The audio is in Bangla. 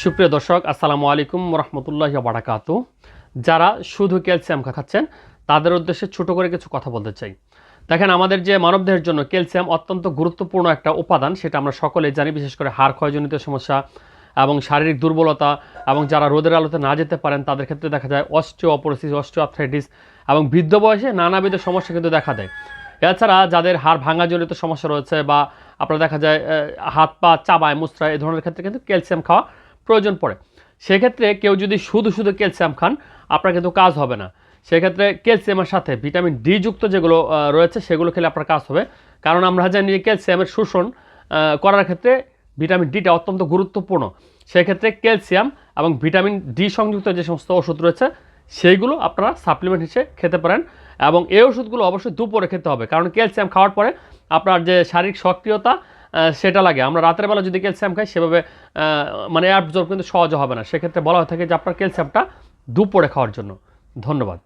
সুপ্রিয় দর্শক, আসসালামু আলাইকুম রহমতুল্লাহ বারাকাত যারা শুধু ক্যালসিয়াম খাচ্ছেন, তাদের উদ্দেশ্যে ছোট করে কিছু কথা বলতে চাই। দেখেন, আমাদের যে মানবদেহের জন্য ক্যালসিয়াম অত্যন্ত গুরুত্বপূর্ণ একটা উপাদান, সেটা আমরা সকলে জানি, বিশেষ করে হাড় ক্ষয়জনিত সমস্যা এবং শারীরিক দুর্বলতা এবং যারা রোদের আলোতে না যেতে পারেন, তাদের ক্ষেত্রে দেখা যায় অস্টিওপোরোসিস, অস্টিওআর্থ্রাইটিস এবং বৃদ্ধ বয়সে নানাবিধ সমস্যা কিন্তু দেখা দেয়। এছাড়া যাদের হাড় ভাঙাজনিত সমস্যা রয়েছে বা আপনার দেখা যায় হাত পা চাবায়, মুচড়ায় এই ধরনের ক্ষেত্রে কিন্তু ক্যালসিয়াম খাওয়া প্রয়োজন পড়ে। সেক্ষেত্রে কেউ যদি শুধু শুধু ক্যালসিয়াম খান, আপনার কিন্তু কাজ হবে না। সেক্ষেত্রে ক্যালসিয়ামের সাথে ভিটামিন ডি যুক্ত যেগুলো রয়েছে, সেগুলো খেলে আপনার কাজ হবে। কারণ আমরা জানি যে ক্যালসিয়ামের শোষণ করার ক্ষেত্রে ভিটামিন ডিটা অত্যন্ত গুরুত্বপূর্ণ। সেক্ষেত্রে ক্যালসিয়াম এবং ভিটামিন ডি সংযুক্ত যে সমস্ত ওষুধ রয়েছে সেইগুলো আপনারা সাপ্লিমেন্ট হিসেবে খেতে পারেন এবং এই ওষুধগুলো অবশ্যই দুপুরে খেতে হবে। কারণ ক্যালসিয়াম খাওয়ার পরে আপনার যে শারীরিক সক্রিয়তা সেটা লাগে। আমরা রাতের বেলা যদি ক্যালসিয়াম খাই, সেভাবে মানে অ্যাবজর্ব কিন্তু সহজে হবে না। সেক্ষেত্রে বলা হয়ে থাকে যে আপনার ক্যালসিয়ামটা দুপুরে খাওয়ার জন্য। ধন্যবাদ।